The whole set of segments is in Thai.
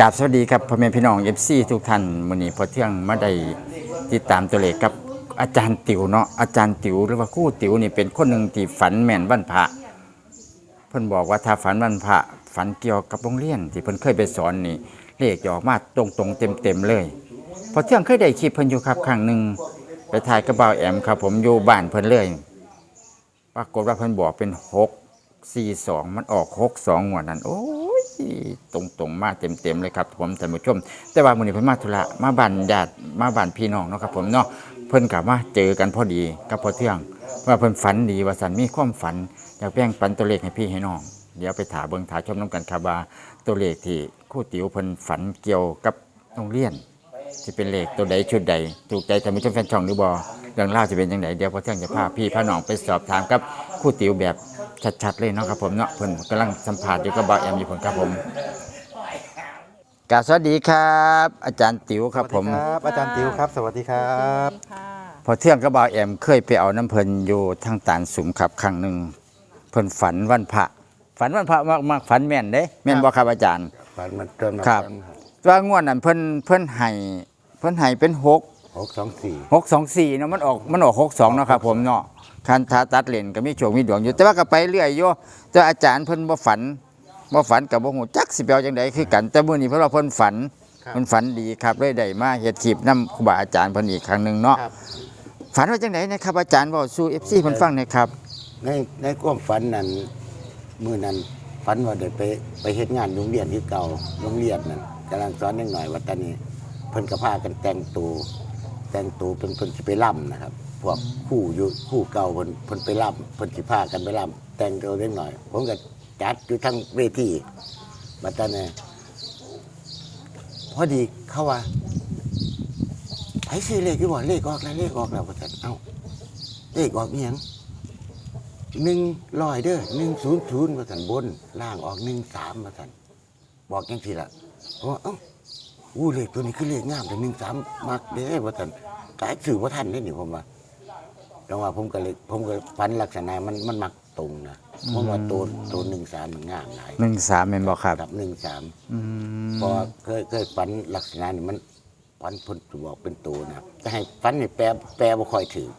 กราบสวัสดีครับพ่อแม่พี่น้องเอฟซีทุกท่านมื้อนี้พอเที่ยงมาได้ติดตามตัวเลขกับอาจารย์ติ๋วเนาะอาจารย์ติ๋วหรือว่าครู่ติ๋วนี่เป็นคนหนึ่งที่ฝันแม่นวันพระเพิ่นบอกว่าถ้าฝันวันพระฝันเกี่ยวกับโรงเรียน ที่เพิ่นเคยไปสอนนี่เลขจะออกมาตรงๆเต็มๆเลยพอเที่ยงเคยได้คลิปเพิ่นอยู่ครับครั้งหนึ่งไปถ่ายกระเป๋าแอมครับ ผมอยู่บ้านเพิ่นเลยปรากฏว่าเพิ่นบอกเป็นหกสี่สองมันออกหกสองหัวดนั้นโอ้ ตรงๆมาเต็มเต็มๆเลยครับผมท่านผู้ชม แต่ว่ามื้อนี้เพิ่นมาธุระมาบ้านญาติมาบ้านพี่น้องเนาะครับผมเนาะเพิ่นกลับมาเจอกันพอดีกับพอเที่ยง ว่าเพิ่นฝันดีว่าสันมีความฝันอยากแบ่งปันตัวเลขให้พี่ให้น้อง เดี๋ยวไปถามเบิ่งถามชมน้ำกันครับว่าตัวเลขที่ครู่ติ๋วเพิ่นฝันเกี่ยวกับโรงเรียนจะเป็นเลขตัวใดชุดใด ถูกใจท่านผู้ชมแฟนช่องหรือบ่เรื่องเล่าวจะเป็นยังไงเดี๋ยวพอเที่ยงจะพาพี่พาน้องไปสอบถามกับครู่ติ๋วแบบ ชัดๆ เลยเนาะครับผมเนาะเพิ่นกำลังสัมภาษณ์อยู่กับบ่าวแอมอยู่ผมครับผมกราบสวัสดีครับ อาจารย์ติ๋วครับผมสวัสดีครับอาจารย์ติวครับ สวัสดีครับสวัสดีค่ะพอเที่ยงกับบ่าวแอมเคยไปเอาน้ำเพิ่นอยู่ทางตานสุมครับครั้งหนึ่งเพิ่นฝันวันพระฝันวันพระมากมากฝันแม่นเด้แม่นบ่ครับอาจารย์ฝันมันเติมมาครับว่างวดนั้นเพิ่นเพิ่นให้เพิ่นให้เป็นหก หกสองสี่หกสองสี่เนาะมันออกมันออกหกสองเนาะครับผมเนาะคันทาตัดเลนก็มีโชคมีดวงอยู่ แต่ว่าก็ไปเรื่อยอยู่แต่อาจารย์เพิ่นบ่ฝันบ่ฝันกับบ่ฮู้จักสิไปเอาจังไดคือกันแต่มื้อนี้เพิ่นว่าเพิ่นฝันเพิ่นฝันดีครับเลยได้มาเฮ็ดคลิปนํครูบาอาจารย์เพิ่นอีกครั้งหนึงเนาะครับ ฝันว่าจังไดนะครับอาจารย์เว้าสู่ FC เพิ่นฟังหน่อยครับ ในในความฝันนั้นมือนั้นฝันว่าได้ไปไปเฮ็ดงานโรงเรียนที่เก่าโรงเรียนนั้นกำลังสอนนิดหน่อยว่าตอนนี้ เพิ่นก็พากันแต่งตัว แต่งตัวเป็นเพิ่นสิไปล่ำนะครับ พวกคู่อยู่คู่เก่าเพิ่นเพิ่นไปล่ำเพิ่นสิพากันไปล่ำแต่งตัวเล็กหน่อย ผมก็จัดอยู่ทั้งเวทีบัดตอนนี้พอดีเขาว่าไอ้ซื้อเลขที่บอกเลขออกแล้วเลขออกแล้วว่าซั่นเอ้าเลขออกอีหยังหนึ่งร้อยเด้อหนึ่งศูนย์ศูนย์ว่าซั่นบน ล่างออกหนึ่งสามว่าซั่นบอกยังทีละเพราะว่าเอ้าอู้เลขตัวนี้คือเลขงามแต่หนึ่งสามมักเด้ว่าซั่น กายสื่อว่าท่านนี่นี่ผมว่าจังว่าผมก็เลยผมก็ฟันลักษณะมันมันมักตรงนะผมว่าตัวตัวหนึ่งสามมันงามหลาย13แม่นบ่ครับกับหนึ่งสามอืมเพอเคยเคยฝันลักษณะนี่มันฝันเพ้นบอกเป็นตัวนะครับจะให้ฝันนี่แปลแปลบ่ค่อยถือ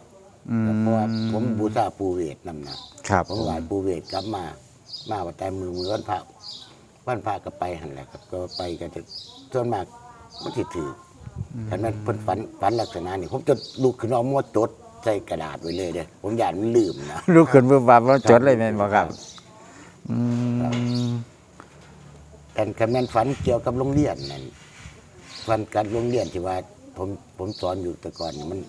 อือมเพราะว่าผมบูชาปูเวทนำนะครับผมไหวปูเวทกลับมา มาว่าแต่มือมือวันพระวันพระก็ไปหันแหละครับก็ไปกันจะส่วนมากมันสิถืออ ฉะนั้นเพิ่นฝันฝันลักษณะนี่ผมจะลุกขึ้นเอามวดจดใส่กระดาษไว้เลยเด้อผมอยากมันลืมนะลูกขึ้นบึบบับว่าจดเลยแม่นบ่ครับ อืมแต่คำแม่นฝันเกี่ยวกับโรงเรียนนั่นฝันการโรงเรียนที่ว่า ผมผมสอนอยู่แต่ก่อนนี่มัน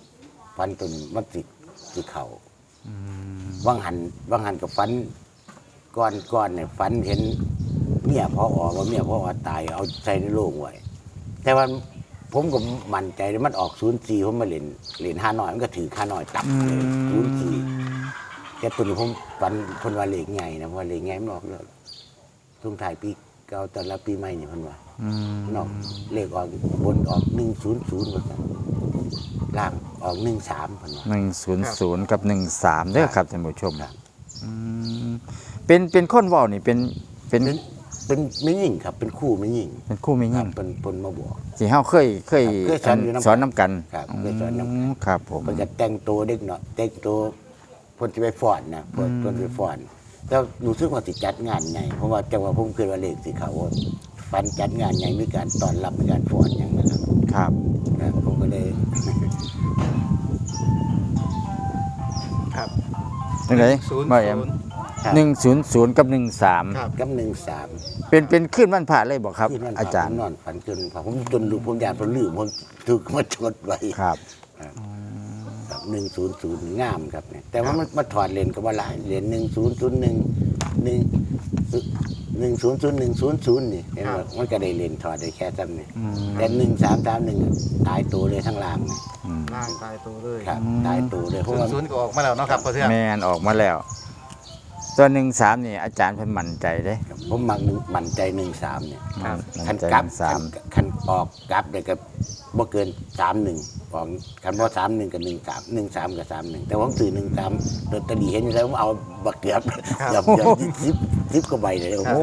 ฝันตนมันสิสิเข่าว่างหันว่างหันกับฝันก่อนก่อนเนี่ยฝันเห็นเมียพ่ออว่าเมียพ่ออตายเอาใส่ในโลงไว้แต่ว่า ผมก็มั่นใจเลยมันออกศูนย์สี่ผมมาเล่นเล่นห้าน้อยมันก็ถือห้าน้อยตับเลยศูนย์สี่แต่ตัวนี้ผมฝันคนว่าเลขใหญ่นะเพราะว่าเลขใหญ่มันออกแล้วช่วงถ่ายปีเก่าแต่ละปีใหม่นี่เพันว่าอืมนอกเลขออกบนออกหนึ่งศูนย์ศูนย์ว่าซั่นล่างออกหนึ่งสามพันว่าหนึ่งศูนย์ศูนย์กับหนึ่งสามเด้อครับท่านผู้ชมครับอืมเป็นเป็นคนเว้านี่เป็นเป็นเป็น เป็นไม่ยิ่งครับ เป็นคู่ไม่ยิ่งเป็นคู่ไม่ครัยิ่บงเป็นคนมาบอก ที่เฮาเคยเคยครับเคยสอนอยู่นำสอนน้ำกันครับเคยสอนนำกัน มครับผมมันจะแต่งตัวเด็กเนาะแต่งตัวคนที่ไปฟอนนะคนคนไปฟอนแต่รู้สึกว่าสิจัดงานใหญ่เพราะว่าจังหวะผมเคยว่าเลขสิเขาว่าฟันจัดงานใหญ่มีการต้อนรับมีการฟอนอย่างนั้นนะครับครับ นะผมก็เลยครับจังไดศูนย์บ่แอมศูนย์หนึ่งศูนย์ศูนย์กับหนึ่งสามครับกับหนึ่งสาม เป็นเป็นขึ้นวันพระเลยบอกครับที่นั่นอาจารย์ผมนอนฝันจนผมจนลืมผมอยากผมลืมผมถูกมาชดไว้ครับหนึ่งศูนย์ศูนย์งามครับเนี่ยแต่ว่ามันมาถอดเลนก็ว่าหลายเลนหนึ่งศูนย์ศูนย์หนึ่งหนึ่งหนึ่งศูนย์ศูนย์หนึ่งศูนย์ศูนย์นี่เห็นไหมมันก็ได้เลนถอดได้แค่จำเนี่ยแต่หนึ่งสามสามหนึ่งตายตัวเลยทั้งล่างเนี่ยล่างตายตัวเลยครับตายตัวเลยเพศูราะนว่าย์ศูนย์ก็ออกมาแล้วเนาะครับพ่อเทืองแมนออกมาแล้ว ตัวหนึ่งสามนี่อาจารย์เพิ่นมั่นใจเด้ครับผมมักหนึ่งมั่นใจหนึ่งสามเนี่ยครับมั่คันนใจกลับหนึ่งสามคันคันออกกลับเลยก็บ่เกินสามหนึ่งของคันบ่สามหนึ่งกับหนึ่งสามหนึ่งสามกับสามหนึ่งแต่ผมซื้อหนึ่งสามลอตเตอรี่เห็นอยู่แล้วผมเอาบักเกือบครับเกือบเกือบสิบสิบกว่าใบเลยโอ้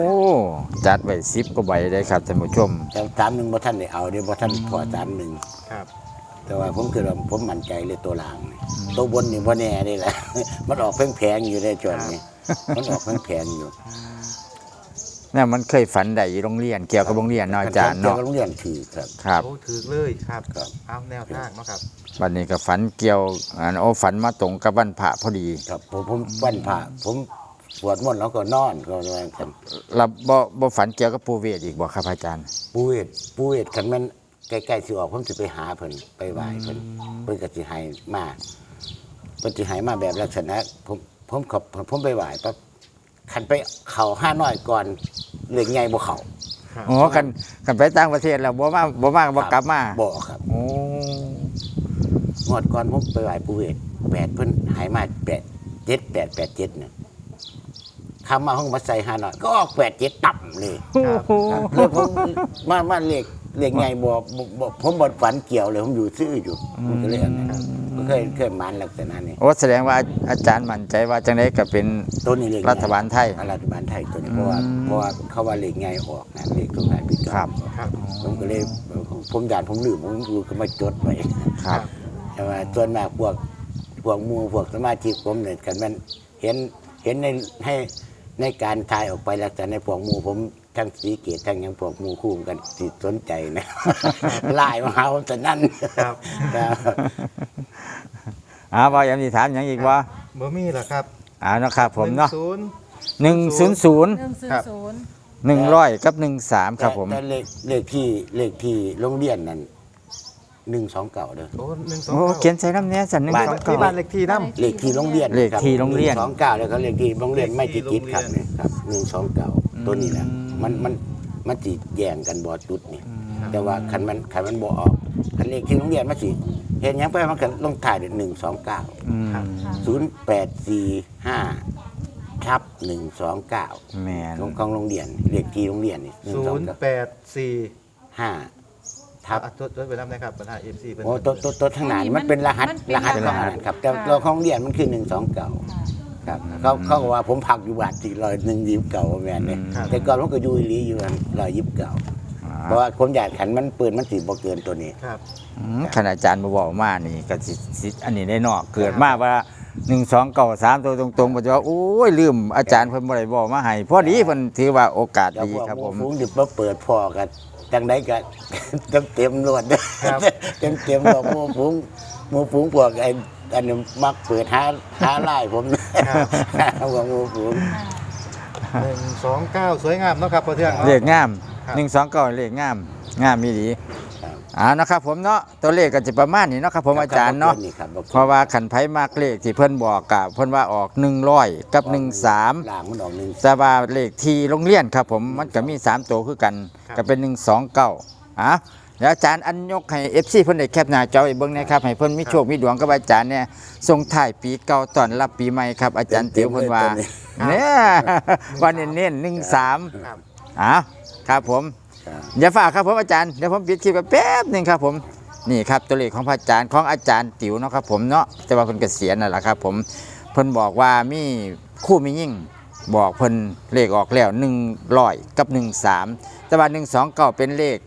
จัดไว้สิบกว่าใบได้ครับท่านผู้ชมแต่สามหนึ่งบ่ท่านได้เอาเดี๋ยวบ่ท่านพอสามหนึ่งครับ แต่ว่าผมคือว่าผมมั่นใจเลยตัวล่างนี่ตัวบนนี่บ่แน่นี่แหละ มันออกแพงๆอยู่ได้จวนนี่ มันออกแพงๆอยู่เนี่ยมันเคยฝันใดโรงเรียนเกี่ยวกับโรงเรียนเนาะอาจารย์เกี่ยวเนาะกับโรงเรียนถือครับครับโอ้ถือเลยครับครับเอาแนวทางเนาะครับวันนี้ก็ฝันเกี่ยวอันโอ้ฝันมาตรงกับวันพระพอดี ครับผมผมวันพระผมสวดมนต์แล้วก็นอนก็ว่ากันแล้วบ่บ่ฝันเกี่ยวกับปูเวทอีกบ่ครับอาจารย์ ปูเวทปูเวทคันแมันใกล้ๆสิออกผมสิไปหาเพิ่นไปไหว้เพิ่นเพิ่นก็สิให้มาเพิ่นสิให้มาแบบลักษณะผม ผมขอบผมไปไหว้ปั๊บคันไปเข้าห้าน้อยก่อนเล็กใหญ่บ่เข้าครับโอ้กันกันไปต่างประเทศแล้วบ่มาบ่มาบ่กลับมาบ่ครับโอ้งวดก่อนผมไปไหว้ปูเวทแปดเพิ่นให้มาแปดเจ็ดแปดแปดเจ็ดเนี่ยคำมาห้องมาใส่ห้าน้อยก็ออกแปดเจ็ดตับเลยครับครับเลยผมมามาเรียกเรียกไงบ่บ่บ่ผมบ่ฝันเกี่ยวเลยผมอยู่ซื่ออยู่ผมก็เลยอันนั้นผม เคยเคยมานลักษณะนี้โอ้แสดงว่าอาจารย์มั่นใจว่าจังไดก็เป็นตัวนี้เรียกไงรัฐบาลไทย รัฐบาลไทยตัวนี้เพราะว่าอืม เพราะว่าเขาว่าเรียกไงออกนะเรียกตรงไหนพี่ครับ ครับ ผมก็เลยผมด่านผมลืมผมรู้ก็มาจดไว้ ครับ แต่ว่าส่วนมากพวกพวกหมู่พวกสมาชิกผมเนี่ยกันมันเห็นเห็นในให้ในการทายออกไปแล้วแต่ในพวกหมู่ผมทั้งสีเกตทั้งหยังพวกหมู่คู่กันสิสนใจนะ ไล่มาหาผมแต่นั่นครับครับ อ้าวบ่ยังสิถามหยังอีกบ่บ่มีเหรอครับอ้าวเนาะครับผมเนาะหงศูนย์ 100 หนึ่งศูนครัย์บศูนย์100 กับ 13 ครับผม แต่แต่เลขเลขที่เลขที่โรงเรียนนั่นหนึ่งสองเก่าเด้อ โอ้หนึ่งสองโอ้เก้าเขียนใส่น้ำเนี้ยสันบ้านที่บ้าน129เลขที่น้เลขที่โรงเรียนเลขที่โรงเรียน สองเก้าแล้วก็เลขที่โรงเรียนไม่จิตจิตครับเลขที่เนี่ยครับหนึ่งสองเก้าตัวนี้แหละมันมันมันจิแย่งกันบอจุดนี่แต่ว่าคันมันคันมันบอออกคันเลขที่โรงเรียนมันสิ เห็นหยังไปมันก็ลงถ่ายหนึ่งสองเก้าอืมศูนย์แปดสี่ห้าทับหนึ่งสองเก้าแม่นของของโรงเรียนเลขที่โรงเรียนนี่หนึ่งศูสองนย์เก้าแปดสี่ห้าทับอะจดจดไปน้ำนะครับปัญหาเอฟซีเป็นโอ้ตัวตัวตัวทางหนานมันเป็นรหัสรหัสของมันครับ แต่เราของเรียนมันคือหนึ่งสองเก่าครับเขาเขาก็ว่าผมพักอยู่บาทสี่ร้อยหนึ่งยิบเก่าแม่นเนี่ยแต่ก่อนผมก็อยู่อีหลีอยู่อันร้อยยิบเก่า เพราะว่าผมอยากขันมันปืนมันสีบ่เกินตัวนี้ ครับ อืมขณะอาจารย์มาบอกมานี่ก็สิสิอันนี้ได้เนอกเกิดมาว่าหนึ่งสองเก้าสามตัวตรงๆปัจจุบันโอ้ยลืมอาจารย์เพิ่นบ่ได้บอกมาให้พอดีเพิ่นถือว่าโอกาสแล้วดีพวกครับหผมูม ฟุ้งดิบมาเปิดพ่อกันจังไดก็ เต็มเต็มๆรวดครับ เต็มเต็มๆบอกหมูฟุ้งหมูฟุ้งพวกไอ้อันนี้มักเปิดหาหาไล่ผมพวกหมูฟุ้งหนึ่งสองเก้าสวยงามเนาะครับพอเที่ยงเลขงามครับ หนึ่งสองเก้าเลขงามงามมีดีครับอ่านะครับผมเนาะตัวเลขก็จะประมาณนี้เนาะครับผมอาจารย์เนาะครับบ่กิเพราะว่าขันไผมากเลขที่เพิ่นบอกกับเพิ่นว่าออก100กับ13ล่างมันออกหนึ่งแต่ว่าเลขที่โรงเรียนครับผมมันก็มี3ตัวคือกันครับก็เป็น129อะเดี๋ยวอาจารย์อันยกให้ FC เพิ่นได้แคปหน้าจอไว้เบิ่งนะครับให้เพิ่นมีโชคมีดวงกับอาจารย์เนี่ยส่งท้ายปีเก่าต้อนรับปีใหม่ครับอาจารย์ติ๋วเพิ่นว่าเนี่ยวันเน้นๆ13ครับอะ ครับผมครับอย่าฝากครับผมอาจารย์เดี๋ยวผมปิดคลิปไปแป๊บหนึ่งครับผมนี่ครับตัวเลขของพระอาจารย์ของอาจารย์ติ๋วเนาะครับผมเนาะแต่ว่าเพิ่นเกษียณนั่นแหละครับผมเพิ่นบอกว่ามีคู่มียิ่งบอกเพิ่นเลขออกแล้ว1ร้อยกับ 13 แต่ว่า1 2 9เป็นเลข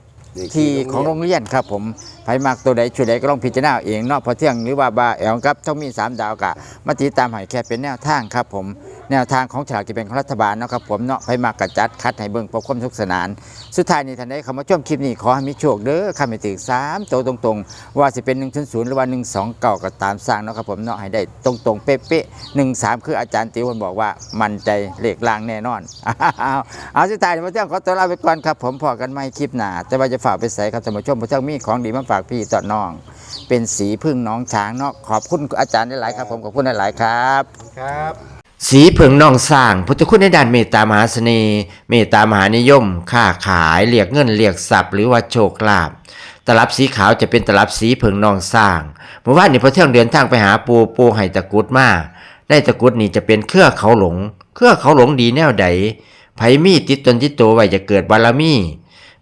ที่ของโรงเรียนครับผมไผมากตัวใดช่วยใดก็ลองพิจารณาเอาเองเนาะเพอเที่ยงหรือว่าบาแอลครับต้องมี3ดาวกะมาติดตามให้แค่เป็นแนวทางครับผมแนวทางของฉลากกินแบ่งของรัฐบาลเนาะครับผมเนาะไผมากกระจัดคัดให้เบิ่งประความสุขสนาน สุดท้ายนี้ท่านใดเข้ามาชมคลิปนี้ขอให้มีโชคเด้อข้าไม่ถึง3ตัวตรงๆ ว่าสิเป็น1 0 0หรือว่า1 2เก่าก็ตามสร้างเนาะครับผมเนาะให้ได้ตรงๆเป๊ะๆ1 3คืออาจารย์ติ๋วคนบอกว่ามั่นใจเลขล่างแน่นอนเอาเอาสุดท้ายนี้มาเที่ยงขอตัวลาไปก่อนครับผมพอกันไม่คลิปหน้าแต่ว่าจะฝากไปใส่ครับท่านผู้ชมผู้เจ้ามีของดีมาฝากพี่ต่อน้อง เป็นสีพึ่งน้องช้างเนาะขอบคุณอาจารย์หลายๆครับผมขอบคุณหลายๆครับ ครับสีเผิงนองสร้างพุทธคุณในด้านเมตตามหาเสน่ห์เมตตามหานิยม ค้าขายเรียกเงินเรียกทรัพย์หรือว่าโชคลาภตลับสีขาวจะเป็นตลับสีเผิงนองสร้างเมื่อวานนี้พอเที่ยงเดินทางไปหาปูปูไห้ตะกรุดมาได้ตะกรุดนี่จะเป็นเครือเขาหลง เครือเขาหลงดีแนวใดไผมีติดตนติดตัวไว้จะเกิดบารมี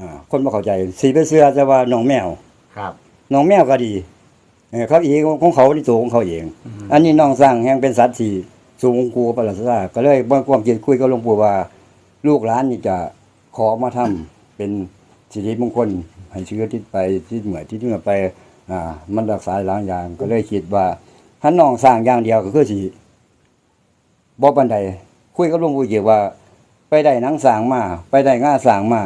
อ่าคนบ่เข้าใจสีไปเสื้อแต่ว่าหนองแมวครับหนองแมวก็ดีเออเขาเองของเขาในตัวของเขาเองอันนี้หนองสร้างแห่งเป็นสัตว์ที่สูงกูประหลาดซาก็เลยบ่ความคิดคุยกับหลวงปู่ว่า ลูกหลานนี่จะขอมาทำเป็นสิริมงคลให้เชื้อทิศไปทิศเหมือทิศเหนือไป อ่า มันรักษาหลายอย่าง ก็เลยคิดว่าถ้าน้องสร้างอย่างเดียวก็คือสิบ่ปานใดคุยกับหลวงปู่เกี่ยวว่า ไปได้หนังสร้างมา ไปได้ง่าสร้างมา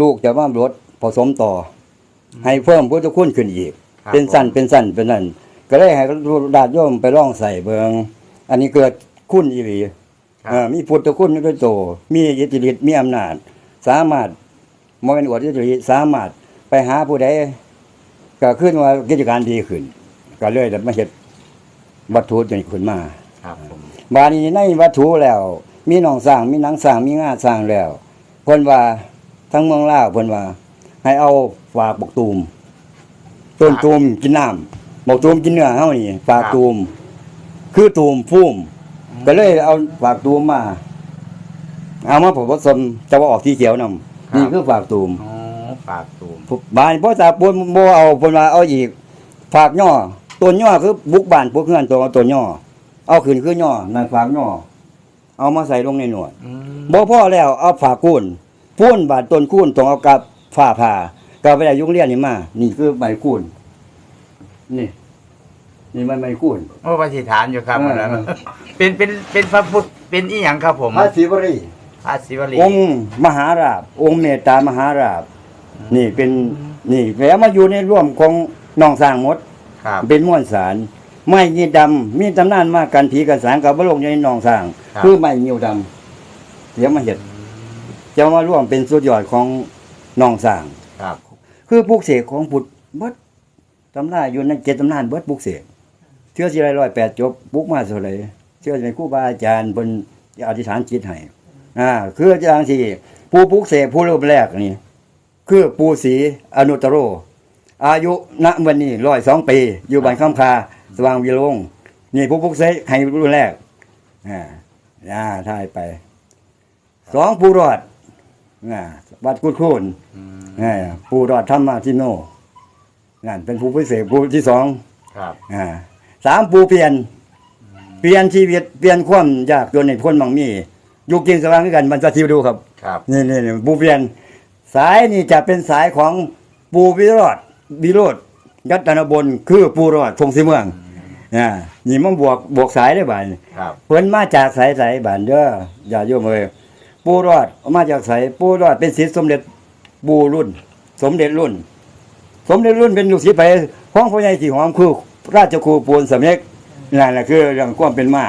ลูกจะมารถผสมต่ออให้เพิ่มพุทธคุณขึ้นอีก ครับเป็นสั้นเป็นสั้นเป็นนั่นก็เลยให้ดาดโยมไปล่องใส่เบิงอันนี้เกิดคุณอีหลีครับ เอ่อมีพุทธคุณด้วยโตมีอิทธิฤทธิ์มีอำนาจ สามารถมเป็นอวดอิทธิฤทธิ์สามารถไปหาผู้ใดก็ขึ้นว่ากิจการดีขึ้น ก็เลยได้มาเฮ็ดวัตถุจนขึ้นมา ครับผมบาดนี้ในวัตถุแล้ว มีหนองสร้างมีหนังสร้างมีงาสร้างแล้วเพิ่นว่า ทั้งเมืองลาวเพิ่นว่า ให้เอาฝากบกตูม ต้นตูมกินน้ำบกตูมกินเนื้อเฮานี่ฝากตูม คือตูมพุ่มก็เลยเอาฝากตูมมา เอามาผสมจะว่าออกที่เขียวนำนี่คือฝากตูมอ๋อฝากตูมบ้านพ่อตาปนบ่เอาเพิ่นว่าเอาอีก ฝากย่อต้นย่อคือบุกบ้านพวกเฮือนตัวเอาต้นย่อเอาขึ้นคือย่อนั่นฝากย่อเอามาใส่ลงในหนวดอืมบ่พอแล้วเอาฝากคูน พูนบาดต้นคูนต้องเอากับฝ้าผ่าก็ไปได้ยุงเรียนนี่มา นี่คือใบคูนนี่ นี่มันใบคูน โอ้ปฏิฐานอยู่ครับเออ อันนั้นเป็นเป็นเป็นพระพุทธเป็นอีหยังครับผมพระศิวรีพระศิวลีองค์มหาราบ องค์เมตตามหาราบ นี่เป็นนี่แล้วมาอยู่ในร่วมของน้องสร้างหมด ครับ เป็นม้วนสารไม้ยีดำมีตำนานมากันผีกันสางกับบลงอยู่ในหนองสร้าง ครับ คือไม้ยิวดำเดี๋ยวมาเห็ด จะมาร่วมเป็นสุดยอดของหนองสร้าง ครับ คือปลูกเสกของพุทธเบิดตำราอยู่ในเจ็ดตำนานเบิดปลูกเสกเชื่อสิไรร้อยแปดจบปลูกมาเท่าไหรเชื่อในครูบาอาจารย์บนอธิษฐานจิตให้อ่าคืออาจารย์ที่ผู้ปลูกเสกผู้เริ่มแรกนี่คือปูศรีอนุตตโร อายุณวันนี้ร้อยสองปี อยู่บ้านข้ามคาสว่างวิโรงนี่ผู้ปลูกเสกให้รุ่นแรกอ่าอ่าท่ายไปสองผู้รอด อ่าวัดกุดคูนอืมอ่าผู้รอดธรรมาทิโนนั่นเป็นผู้พิเศษผู้ที่สองครับอ่าสามผู้เปลี่ยน เปลี่ยนชีวิตเปลี่ยนความยากจนในพ้นมังมีอยู่กินสว่างด้วยกันมันจะทิวดูครับครับนี่นี่นี่ปูเปลี่ยน สายนี่จะเป็นสายของปูวิโรธวิโรธยัตนบนคือปูรอดทงสีเมืองอ่านี่มันบวกบวกสายได้บ่ายครับเพิ่นมาจากสายสายบ้านเด้ออย่าโยมเอ้ย ปูรอดมาจากสายปูรอดเป็นศิษย์สมเด็จบูรุ่น สมเด็จรุ่น สมเด็จรุ่นเป็นลูกศิษย์ไปของพ่อใหญ่สีหอมคือราชครูปูนสำเร็จนั่นแหละคือเรื่องความเป็นมา